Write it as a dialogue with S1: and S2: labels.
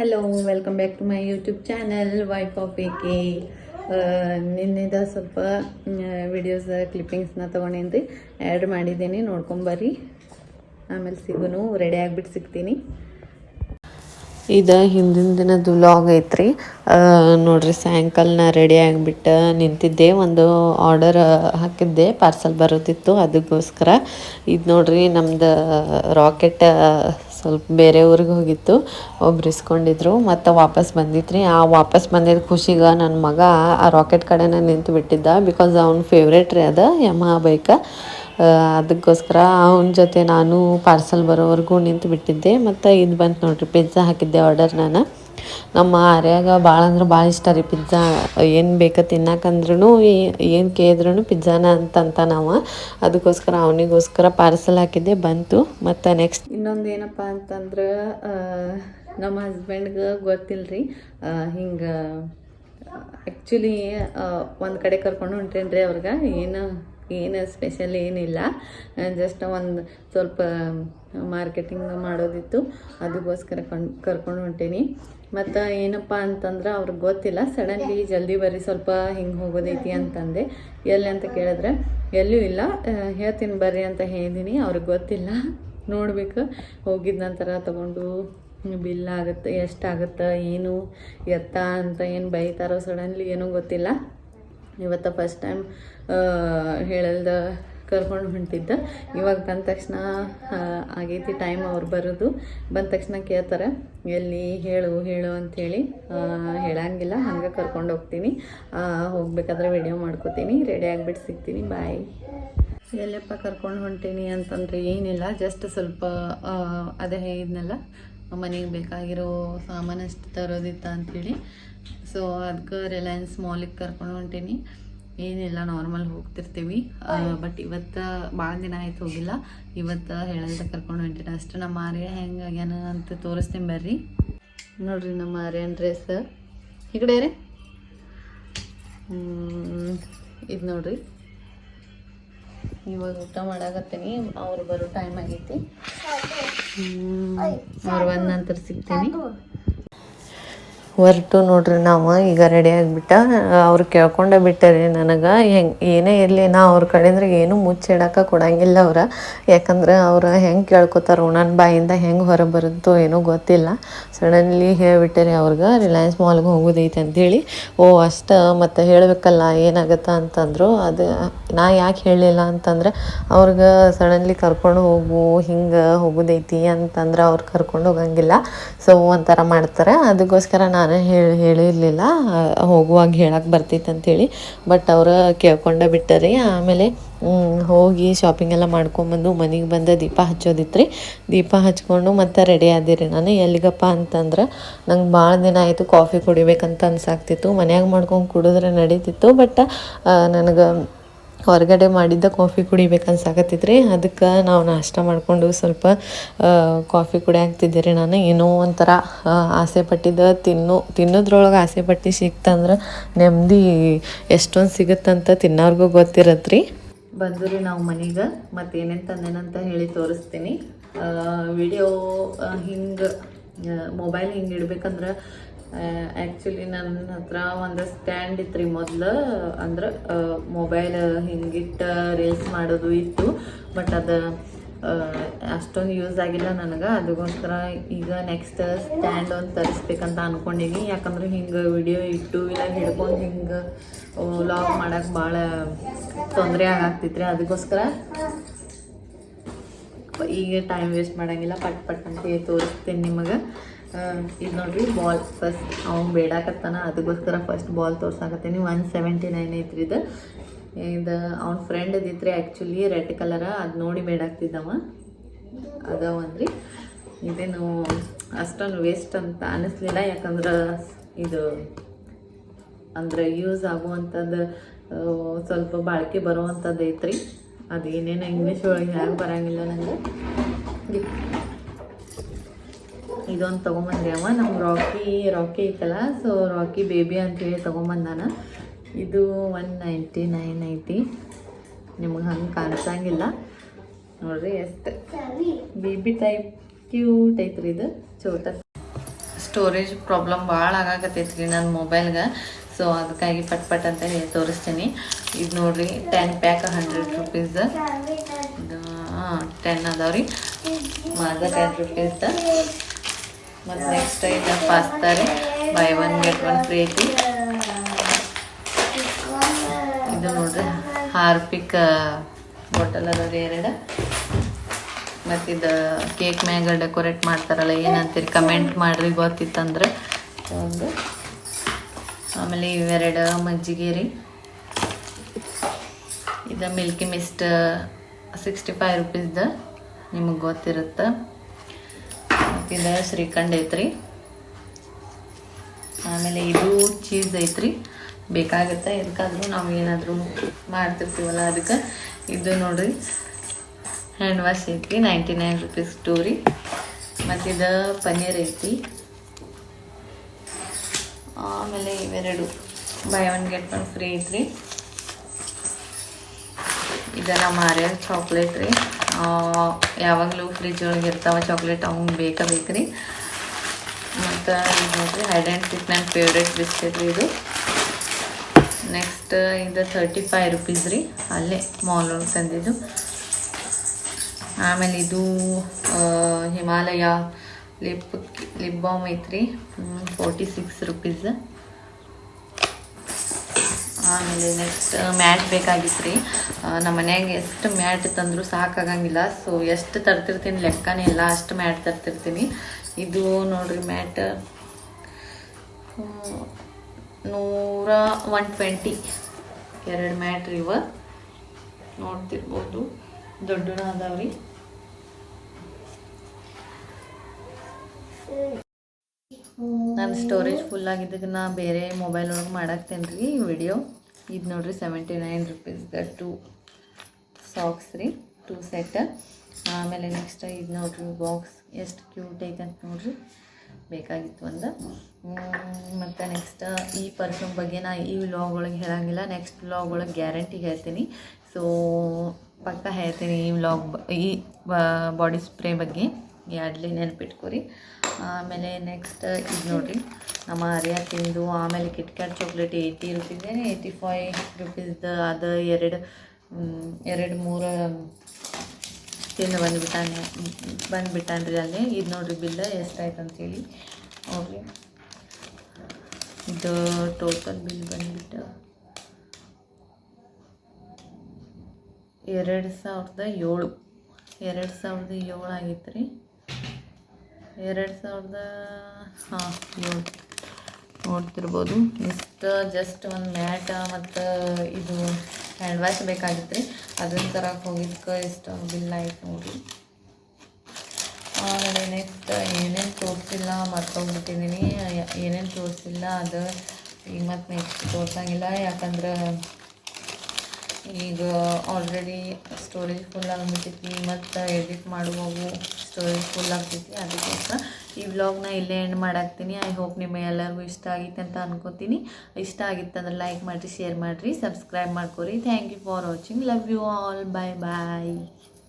S1: Hello welcome back to my YouTube channel wife of A K ನಿನ್ನೆದ ಸ್ವಲ್ಪ videos ಕ್ಲಿಪ್ಪಿಂಗ್ಸ್ನ ತೊಗೊಂಡೇನಿ add ಮಾಡಿದ್ದೀನಿ ನೋಡ್ಕೊಂಬರ್ರಿ ಆಮೇಲೆ ಸಿಗುನು ready ಆಗಿಬಿಟ್ಟು ಸಿಗ್ತೀನಿ. ಇದು ಹಿಂದಿನ ದಿನದ ವ್ಲಾಗ್ ಐತ್ರಿ. ನೋಡ್ರಿ ಸಾಯಂಕಾಲ ರೆಡಿ ಆಗಿಬಿಟ್ಟು ನಿಂತಿದ್ದೆ. ಒಂದು ಆರ್ಡರ್ ಹಾಕಿದ್ದೆ ಪಾರ್ಸಲ್ ಬರೋದಿತ್ತು ಅದಕ್ಕೋಸ್ಕರ. ಇದು ನೋಡ್ರಿ, ನಮ್ದು ರಾಕೆಟ್ ಸ್ವಲ್ಪ ಬೇರೆ ಊರಿಗೆ ಹೋಗಿತ್ತು. ಒಬ್ರು ಇಸ್ಕೊಂಡಿದ್ರು. ಮತ್ತು ವಾಪಸ್ ಬಂದಿತ್ರಿ ಆ ವಾಪಸ್ ಬಂದಿದ್ದ ಖುಷಿಗೆ ನನ್ನ ಮಗ ಆ ರಾಕೆಟ್ ಕಡೆನೇ ನಿಂತು ಬಿಟ್ಟಿದ್ದ. ಬಿಕಾಸ್ ಅವ್ನ ಫೇವ್ರೇಟ್ ರೀ ಅದು ಯಮ ಬೈಕ ಅದಕ್ಕೋಸ್ಕರ ಅವನ ಜೊತೆ ನಾನು ಪಾರ್ಸಲ್ ಬರೋವರೆಗೂ ನಿಂತು ಬಿಟ್ಟಿದ್ದೆ. ಮತ್ತು ಇದು ಬಂತು ನೋಡಿರಿ ಪಿಜ್ಜಾ ಹಾಕಿದ್ದೆ ಆರ್ಡರ್ ನಾನು. ನಮ್ಮ ಆರ್ಯಾಗ ಭಾಳ ಅಂದ್ರೆ ಭಾಳ ಇಷ್ಟ ರೀ ಪಿಜ್ಜಾ ಏನು ಬೇಕು ತಿನ್ನಕಂದ್ರೂ ಏನು ಕೇಳಿದ್ರೂ ಪಿಜ್ಜಾನ ಅಂತಂತ ನಾವು ಅದಕ್ಕೋಸ್ಕರ ಅವನಿಗೋಸ್ಕರ ಪಾರ್ಸಲ್ ಹಾಕಿದ್ದೆ, ಬಂತು. ಮತ್ತು ನೆಕ್ಸ್ಟ್ ಇನ್ನೊಂದು ಏನಪ್ಪ ಅಂತಂದ್ರೆ ನಮ್ಮ ಹಸ್ಬೆಂಡ್ಗೆ ಗೊತ್ತಿಲ್ಲ ರೀ ಹಿಂಗೆ ಆ್ಯಕ್ಚುಲಿ ಒಂದು ಕಡೆ ಕರ್ಕೊಂಡು ಹೊಂಟೇನ್ರಿ ಅವ್ರಿಗೆ. ಏನು ಏನು ಸ್ಪೆಷಲ್ ಏನಿಲ್ಲ. ಜಸ್ಟ್ ಒಂದು ಸ್ವಲ್ಪ ಮಾರ್ಕೆಟಿಂಗ್ ಮಾಡೋದಿತ್ತು. ಅದಕ್ಕೋಸ್ಕರ ಕಣ್, ಕರ್ಕೊಂಡು ಹೊಂಟೇನಿ. ಮತ್ತು ಏನಪ್ಪ ಅಂತಂದ್ರೆ ಅವ್ರಿಗೆ ಗೊತ್ತಿಲ್ಲ. ಸಡನ್ಲಿ ಜಲ್ದಿ ಬರ್ರಿ, ಸ್ವಲ್ಪ ಹಿಂಗೆ ಹೋಗೋದೈತಿ ಅಂತಂದೆ. ಎಲ್ಲಿ ಅಂತ ಕೇಳಿದ್ರೆ ಎಲ್ಲೂ ಇಲ್ಲ. ಹೇಳ್ತೀನಿ ಬರ್ರಿ ಅಂತ ಹೇಳಿದ್ದೀನಿ ಅವ್ರಿಗೆ ಗೊತ್ತಿಲ್ಲ. ನೋಡ್ಬೇಕು. ಹೋಗಿದ ನಂತರ ತಗೊಂಡು ಬಿಲ್ ಆಗುತ್ತೆ ಎಷ್ಟಾಗುತ್ತೆ ಏನು ಎತ್ತ ಅಂತ ಏನು ಬೈತಾರೋ ಸಡನ್ಲಿ ಏನೂ ಗೊತ್ತಿಲ್ಲ. ಇವತ್ತು ಫಸ್ಟ್ ಟೈಮ್ ಹೇಳಲ್ದ ಕರ್ಕೊಂಡು ಹೊಂಟಿದ್ದ. ಇವಾಗ ಬಂದ ತಕ್ಷಣ ಆಗೈತಿ ಟೈಮ್ ಅವ್ರು ಬರೋದು. ಬಂದ ತಕ್ಷಣ ಕೇಳ್ತಾರೆ, ಎಲ್ಲಿ ಹೇಳು ಹೇಳು ಅಂಥೇಳಿ ಹೇಳಂಗಿಲ್ಲ, ಹಂಗೆ ಕರ್ಕೊಂಡು ಹೋಗ್ತೀನಿ. ಹೋಗ್ಬೇಕಾದ್ರೆ ವಿಡಿಯೋ ಮಾಡ್ಕೋತೀನಿ ರೆಡಿ ಆಗಿಬಿಟ್ಟು ಸಿಗ್ತೀನಿ ಬಾಯ್ ಎಲ್ಲಪ್ಪ ಕರ್ಕೊಂಡು ಹೊಂಟೀನಿ ಅಂತಂದ್ರೆ ಏನಿಲ್ಲ ಜಸ್ಟ್ ಸ್ವಲ್ಪ ಅದೇ ಹೇಳಿದ್ನಲ್ಲ ಮನೆಗೆ ಬೇಕಾಗಿರೋ ಸಾಮಾನಷ್ಟು ತರೋದಿತ್ತ ಅಂಥೇಳಿ ಸೊ ಅದಕ್ಕೆ ರಿಲಯನ್ಸ್ ಮಾಲಿಗೆ ಕರ್ಕೊಂಡು ಹೊಂಟೀನಿ. ಏನಿಲ್ಲ ನಾರ್ಮಲ್ ಹೋಗ್ತಿರ್ತೀವಿ. ಬಟ್ ಇವತ್ತು ಭಾಳ ದಿನ ಆಯ್ತು ಹೋಗಿಲ್ಲ. ಇವತ್ತು ಹೇಳಲ್ದ ಕರ್ಕೊಂಡು ಹೊಂಟೀನಿ. ಅಷ್ಟು ನಮ್ಮ ಆರ್ಯ ಹೆಂಗೆ ಆಗ್ಯಾನ ಅಂತ ತೋರಿಸ್ತೀನಿ ಬರ್ರಿ. ನೋಡ್ರಿ ನಮ್ಮ ಆರ್ಯನ್ ಡ್ರೆಸ್ ಈ ಕಡೆ ರೀ ಇದು ನೋಡ್ರಿ. ಇವಾಗ ಊಟ ಮಾಡಾಕತ್ತೀನಿ. ಅವ್ರು ಬರೋ ಟೈಮ್ ಆಗೈತಿ. ಅವ್ರು ಬಂದ ನಂತರ ಸಿಗ್ತೀನಿ. ಹೊರಟು ನೋಡ್ರಿ ನಾವು, ಈಗ ರೆಡಿ ಆಗಿಬಿಟ್ಟ. ಅವ್ರು ಕೇಳ್ಕೊಂಡೇ ಬಿಟ್ಟರೆ ನನಗೆ, ಹೆಂಗೆ, ಏನೇ ಇರಲಿ, ನಾ ಅವ್ರ ಕಡೆಯಿಂದ ಏನು ಮುಚ್ಚಿಡಕ್ಕೆ ಕೊಡಂಗಿಲ್ಲ ಅವ್ರ. ಯಾಕಂದ್ರೆ ಅವ್ರು ಹೆಂಗೆ ಕೇಳ್ಕೊತಾರೋ ನನ್ನ ಬಾಯಿಂದ ಹೆಂಗೆ ಹೊರ ಬರುತ್ತೋ ಏನೋ ಗೊತ್ತಿಲ್ಲ. ಸಡನ್ಲಿ ಹೇಳಿಬಿಟ್ಟರೆ ಅವ್ರಿಗೆ ರಿಲಯನ್ಸ್ ಮಾಲ್ಗೆ ಹೋಗೋದೈತೆ ಅಂಥೇಳಿ ಓ, ಅಷ್ಟ, ಮತ್ತು ಹೇಳಬೇಕಲ್ಲ, ಏನಾಗತ್ತ ಅಂತಂದರು. ಅದು, ನಾ ಯಾಕೆ ಹೇಳಲಿಲ್ಲ ಅಂತಂದ್ರೆ, ಅವ್ರಿಗೆ ಸಡನ್ಲಿ ಕರ್ಕೊಂಡು ಹೋಗು, ಹಿಂಗೆ ಹೋಗೋದೈತಿ ಅಂತಂದ್ರೆ ಅವ್ರು ಕರ್ಕೊಂಡು ಹೋಗಂಗಿಲ್ಲ. ಸೊ ಒಂಥರ ಮಾಡ್ತಾರೆ. ಅದಕ್ಕೋಸ್ಕರ ನಾನು ಹೇಳಿ, ಹೇಳಿರಲಿಲ್ಲ. ಹೋಗುವಾಗ ಹೇಳಕ್ಕೆ ಬರ್ತಿತ್ತು ಅಂತೇಳಿ ಬಟ್ ಅವರು ಕೇಳ್ಕೊಂಡೇ ಬಿಟ್ಟರಿ ಆಮೇಲೆ ಹೋಗಿ ಶಾಪಿಂಗ್ ಎಲ್ಲ ಮಾಡ್ಕೊಂಬಂದು ಮನೆಗೆ ಬಂದು ದೀಪ ಹಚ್ಚೋದಿತ್ತು ರೀ ದೀಪ ಹಚ್ಕೊಂಡು ಮತ್ತೆ ರೆಡಿ ಆದಿರಿ. ನಾನು ಎಲ್ಲಿಗಪ್ಪ ಅಂತಂದ್ರೆ ನಂಗೆ ಭಾಳ ದಿನ ಆಯಿತು ಕಾಫಿ ಕುಡಿಬೇಕಂತ ಅನ್ಸಾಕ್ತಿತ್ತು. ಮನ್ಯಾಗ ಮಾಡ್ಕೊಂಡು ಕುಡಿದ್ರೆ ನಡೀತಿತ್ತು. ಬಟ್ ನನಗೆ ಹೊರಗಡೆ ಮಾಡಿದ್ದ ಕಾಫಿ ಕುಡಿಬೇಕನ್ಸಾಕತ್ತಿದ್ರಿ ಅದಕ್ಕೆ ನಾವು ನಾಷ್ಟ ಮಾಡಿಕೊಂಡು ಸ್ವಲ್ಪ ಕಾಫಿ ಕುಡಿಯಾಕ್ತಿದ್ದೆ ನಾನು. ಏನೋ ಒಂಥರ ಆಸೆ ಪಟ್ಟಿದ್ದ ತಿನ್ನು, ತಿನ್ನೋದ್ರೊಳಗೆ ಆಸೆ ಪಟ್ಟು ಸಿಕ್ತಂದ್ರೆ ನೆಮ್ಮದಿ ಎಷ್ಟೊಂದು ಸಿಗುತ್ತಂತ ತಿನ್ನೋರ್ಗೂ ಗೊತ್ತಿರತ್ರಿ. ಬಂದ್ರಿ ನಾವು ಮನೆಗೆ ಮತ್ತು ಏನೇನು ತಂದೇನಂತ ಹೇಳಿ ತೋರಿಸ್ತೀನಿ. ವಿಡಿಯೋ ಹಿಂಗೆ ಮೊಬೈಲ್ ಹಿಂಗೆ ಇಡ್ಬೇಕಂದ್ರೆ ಆ್ಯಕ್ಚುಲಿ ನನ್ನ ಹತ್ರ ಒಂದು ಸ್ಟ್ಯಾಂಡ್ ಇತ್ತು ರೀ ಮೊದಲು, ಅಂದ್ರೆ ಮೊಬೈಲ್ ಹಿಂಗಿಟ್ಟು ರೀಲ್ಸ್ ಮಾಡೋದು ಇತ್ತು. ಬಟ್ ಅದು ಅಷ್ಟೊಂದು ಯೂಸ್ ಆಗಿಲ್ಲ ನನಗೆ. ಅದಕ್ಕೋಸ್ಕರ ಈಗ ನೆಕ್ಸ್ಟ್ ಸ್ಟ್ಯಾಂಡ್ ಒಂದು ತರಿಸ್ಬೇಕಂತ ಅನ್ಕೊಂಡೀನಿ. ಯಾಕಂದ್ರೆ ಹಿಂಗೆ ವಿಡಿಯೋ ಇಟ್ಟು ಇಲ್ಲ ಹಿಡ್ಕೊಂಡು ಹಿಂಗೆ ವ್ಲಾಗ್ ಮಾಡೋಕ್ಕೆ ಭಾಳ ತೊಂದರೆ ಆಗಾಗ್ತಿತ್ತು ಅದಕ್ಕೋಸ್ಕರ ಈಗ ಟೈಮ್ ವೇಸ್ಟ್ ಮಾಡೋಂಗಿಲ್ಲ. ಪಟ್ ಪಟ್ ಅಂತ ತೋರಿಸ್ತೀನಿ ನಿಮಗೆ. ಇದು ನೋಡ್ರಿ ಬಾಲ್ ಫಸ್ಟ್ ಅವ್ನು ಬೇಡಾಕತ್ತಾನ ಅದಕ್ಕೋಸ್ಕರ ಫಸ್ಟ್ ಬಾಲ್ ತೋರ್ಸಾಕತ್ತೀನಿ ಒನ್ ಸೆವೆಂಟಿ ನೈನ್ ಐತ್ರಿ ಇದು. ಇದು ಅವ್ನ ಫ್ರೆಂಡ್ ಇದ್ರಿ ಆ್ಯಕ್ಚುಲಿ ರೆಡ್ ಕಲರ ಅದು ನೋಡಿ ಬೇಡಾಗ್ತಿದ್ದವ. ಅದ ಒಂದ್ರಿ ಇದೇನು ಅಷ್ಟೊಂದು ವೇಸ್ಟ್ ಅಂತ ಅನ್ನಿಸ್ಲಿಲ್ಲ ಯಾಕಂದ್ರೆ ಇದು ಅಂದ್ರೆ ಯೂಸ್ ಆಗುವಂಥದ್ದು ಸ್ವಲ್ಪ ಬಾಳಿಕೆ ಬರುವಂಥದ್ದು ಐತ್ರಿ. ಅದೇನೇನು ಇಂಗ್ಲೀಷ್ ಒಳಗೆ ಹೇಗೆ ಬರಂಗಿಲ್ಲ ನನಗೆ ಇದೊಂದು ತೊಗೊಂಬಂದ್ರಿ ಅವ. ನಮ್ಮ ರಾಕಿ ರಾಕಿ ಐತಲ್ಲ ಸೊ ರಾಕಿ ಬೇಬಿ ಅಂತೇಳಿ ತೊಗೊಂಬಂದಾನ. ಇದು ಒನ್ ನೈಂಟಿ ನೈನ್ ಐತಿ ನಿಮ್ಗೆ ಹಂಗೆ ಕಾಣಿಸಂಗಿಲ್ಲ. ನೋಡ್ರಿ ಎಷ್ಟು ಬೇಬಿ ಟೈಪ್ ಕ್ಯೂಟ್ ಐತ್ರಿ ಇದು ಚೋಟ. ಸ್ಟೋರೇಜ್ ಪ್ರಾಬ್ಲಮ್ ಭಾಳ ಆಗಾಕತ್ತೈತ್ರಿ ರೀ ನನ್ನ ಮೊಬೈಲ್ಗೆ ಸೊ ಅದಕ್ಕಾಗಿ ಪಟ್ ಪಟ್ ಅಂತ ಹೇಳಿ ತೋರಿಸ್ತೀನಿ. ಇದು ನೋಡ್ರಿ ten pack hundred rupees ten ಅದಾವ ರೀ ಮಾದ ಟೆನ್ ರುಪೀಸ್ದ ಮತ್ತು ನೆಕ್ಸ್ಟ್ ಇದು ಪಾಸ್ತಾ ರೀ buy one get one free ಐತಿ ಇದು ನೋಡ್ರಿ, ಹಾರ್ಪಿಕ್ ಬಾಟಲ್ ಅದ ರೀ ಎರಡು. ಮತ್ತು ಇದು ಕೇಕ್ ಮ್ಯಾಗ ಡೆಕೋರೇಟ್ ಮಾಡ್ತಾರಲ್ಲ, ಏನಂತೀರಿ ಕಮೆಂಟ್ ಮಾಡಿರಿ, ಗೊತ್ತಿತ್ತಂದ್ರೆ ಒಂದು ಆಮೇಲೆ ಇವೆರಡು ಮಜ್ಜಿಗೆ ರೀ. ಇದು ಮಿಲ್ಕಿ ಮಿಸ್ಟ್ ಸಿಕ್ಸ್ಟಿ ಫೈವ್ ರುಪೀಸ್ದು ನಿಮಗೆ ಗೊತ್ತಿರುತ್ತೆ. ಇದು ಶ್ರೀಖಂಡ್ ಐತ್ರಿ. ಆಮೇಲೆ ಇದು ಚೀಸ್ ಐತ್ರಿ. ಬೇಕಾಗುತ್ತೆ ಎದಕ್ಕಾದ್ರೂ ನಾವು ಏನಾದರೂ ಮಾಡ್ತಿರ್ತೀವಲ್ಲ ಅದಕ್ಕೆ ಇದು ನೋಡ್ರಿ, ಹ್ಯಾಂಡ್ ವಾಶ್ ಐತ್ರಿ ನೈಂಟಿ ನೈನ್ ರುಪೀಸ್ ಟೂ ರೀ ಪನ್ನೀರ್ ಐತಿ ಆಮೇಲೆ ಇವೆರಡು buy one get one free ಐತ್ರಿ. ನಮ್ಮ ಆರ್ಯ ಚಾಕ್ಲೇಟ್ ರೀ. ಯಾವಾಗಲೂ ಫ್ರಿಜ್ ಒಳಗೆ ಇರ್ತಾವ ಚಾಕ್ಲೇಟ್ ಅವ್ನು ಬೇಕಾ ರೀ ಮತ್ತು ನೋಡ್ರಿ ಹೈಡ್ ಆ್ಯಂಡ್ ಸಿಕ್ ನನ್ನ ಫೇವ್ರೇಟ್ ಬಿಸ್ಕೆಟ್ ರೀ ಇದು. ನೆಕ್ಸ್ಟ್ ಇದು ತರ್ಟಿ ಫೈವ್ ರುಪೀಸ್ ರೀ. ಅಲ್ಲೇ ಮಾಲ್ ಒಳಗೆ ತಂದಿದ್ದು. ಆಮೇಲೆ ಇದು ಹಿಮಾಲಯ ಲಿಪ್ ಲಿಪ್ ಬಾಮ್ ಐತ್ರಿ. ಫೋರ್ಟಿ ಸಿಕ್ಸ್ ರುಪೀಸ್ ಆಮೇಲೆ ನೆಕ್ಸ್ಟ್ ಮ್ಯಾಟ್ ಬೇಕಾಗಿತ್ತು ರೀ ನಮ್ಮ ಮನ್ಯಾಗ ಎಷ್ಟು ಮ್ಯಾಟ್ ತಂದರೂ ಸಾಕಾಗಂಗಿಲ್ಲ. ಸೊ ಎಷ್ಟು ತರ್ತಿರ್ತೀನಿ ಲೆಕ್ಕನೇ ಇಲ್ಲ. ಅಷ್ಟು ಮ್ಯಾಟ್ ತರ್ತಿರ್ತೀನಿ. ಇದು ನೋಡ್ರಿ ಮ್ಯಾಟ್ ನೂರ ಒನ್ ಟ್ವೆಂಟಿ ಎರಡು ಮ್ಯಾಟ್ ರೀ ಇವ. ನೋಡ್ತಿರ್ಬೋದು. ದೊಡ್ಡ ಅದಾವ್ರಿ ನನ್ನ ಸ್ಟೋರೇಜ್ ಫುಲ್ ಆಗಿದ್ದಕ್ಕೆ ನಾ ಬೇರೆ ಮೊಬೈಲ್ ಒಳಗೆ ಮಾಡಾಕ್ತೇನೆ ರೀ ವಿಡಿಯೋ ಇದು ನೋಡ್ರಿ ಸೆವೆಂಟಿ ನೈನ್ ರುಪೀಸ್ದ ಟು ಸಾಕ್ಸ್ ರೀ ಟೂ ಸೆಟ್ ಆಮೇಲೆ ನೆಕ್ಸ್ಟ್ ಇದು ನೋಡ್ರಿ ಬಾಕ್ಸ್ ಎಷ್ಟು ಕ್ಯೂಟ್ ಐತೆ ಅಂತ ನೋಡ್ರಿ. ಬೇಕಾಗಿತ್ತು ಒಂದು. ಮತ್ತು ನೆಕ್ಸ್ಟ್ ಈ ಪರ್ಫ್ಯೂಮ್ ಬಗ್ಗೆ ನಾ ಈ ವ್ಲಾಗ್ ಒಳಗೆ ಹೇಳಂಗಿಲ್ಲ. ನೆಕ್ಸ್ಟ್ ವ್ಲಾಗ್ ಒಳಗೆ ಗ್ಯಾರಂಟಿ ಹೇಳ್ತೀನಿ. ಸೊ ಪಕ್ಕ ಹೇಳ್ತೀನಿ ಈ ವ್ಲಾಗ್ ಈ ಬಾಡಿ ಸ್ಪ್ರೇ ಬಗ್ಗೆ. ಯಾಡ್ಲಿ ನೆನ್ಪಿಟ್ಕೊರಿ. ಆಮೇಲೆ ನೆಕ್ಸ್ಟ್ ಇದು ನೋಡಿರಿ ನಮ್ಮ ಹರಿಯ ತಿಂದು ಆಮೇಲೆ ಕಿಟ್ಕ್ಯಾಟ್ ಚಾಕ್ಲೇಟ್ ಏಯ್ಟಿ ರುಪೀಸೇನೆ ಏಯ್ಟಿ ಫೈವ್ ರುಪೀಸ್ದು ಅದು ಎರಡು ಎರಡು ಮೂರು ತಿಂದು ಬಂದುಬಿಟ್ಟಾನೆ, ಬಂದುಬಿಟ್ಟಾನ್ರಿ ಅಲ್ಲಿ. ಇದು ನೋಡಿರಿ ಬಿಲ್ ಎಷ್ಟಾಯ್ತು ಅಂತೇಳಿ. ಓಕೆ ಇದು ಟೋಟಲ್ ಬಿಲ್ ಬಂದುಬಿಟ್ಟು ಎರಡು ಸಾವಿರದ ಏಳು, ಎರಡು ಸಾವಿರದ ಏಳು ಆಗಿತ್ತು ರೀ ಎರಡು ಸಾವಿರದ, ಹಾಂ ಏಳು ನೋಡ್ತಿರ್ಬೋದು. ಇಷ್ಟು ಜಸ್ಟ್ ಒಂದು ಮ್ಯಾಟ ಮತ್ತು ಇದು ಹ್ಯಾಂಡ್ ವಾಶ್ ಬೇಕಾಗಿತ್ತು ರೀ ಅದನ್ನ ತರಕ್ಕೆ ಹೋಗಿದ್ದಕ್ಕೆ ಇಷ್ಟು ಬಿಲ್ ಆಯ್ತು ನೋಡಿರಿ ಆಮೇಲೆ ನೆಕ್ಸ್ಟ್ ಏನೇನು ತೋರಿಸಿಲ್ಲ ಮರ್ತೋಗ್ಬಿಟ್ಟಿದ್ದೀನಿ ಏನೇನು ತೋರಿಸಿಲ್ಲ ಅದು ಈಗ ಮತ್ತು ನೆಕ್ಸ್ಟ್ ತೋರ್ಸಂಗಿಲ್ಲ. ಯಾಕಂದ್ರೆ ಈಗ ಆಲ್ರೆಡಿ ಸ್ಟೋರೇಜ್ ಫುಲ್ ಆಗಿಬಿಟ್ಟೈತಿ ಮತ್ತು ಎಡಿಟ್ ಮಾಡುವವು ಸ್ಟೋರೇಜ್ ಫುಲ್ ಆಗ್ತೈತಿ ಅದಕ್ಕೋಸ್ಕರ ಈ ವ್ಲಾಗ್ನ ಇಲ್ಲೇ ಎಂಡ್ ಮಾಡಾಕ್ತೀನಿ. ಐ ಹೋಪ್ ನಿಮ್ಮ ಎಲ್ಲರಿಗೂ ಇಷ್ಟ ಆಗಿತ್ತು ಅಂತ ಅನ್ಕೋತೀನಿ. ಇಷ್ಟ ಆಗಿತ್ತಂದ್ರೆ ಲೈಕ್ ಮಾಡಿರಿ ಶೇರ್ ಮಾಡಿರಿ ಸಬ್ಸ್ಕ್ರೈಬ್ ಮಾಡ್ಕೊರಿ. Thank you for watching love you all bye bye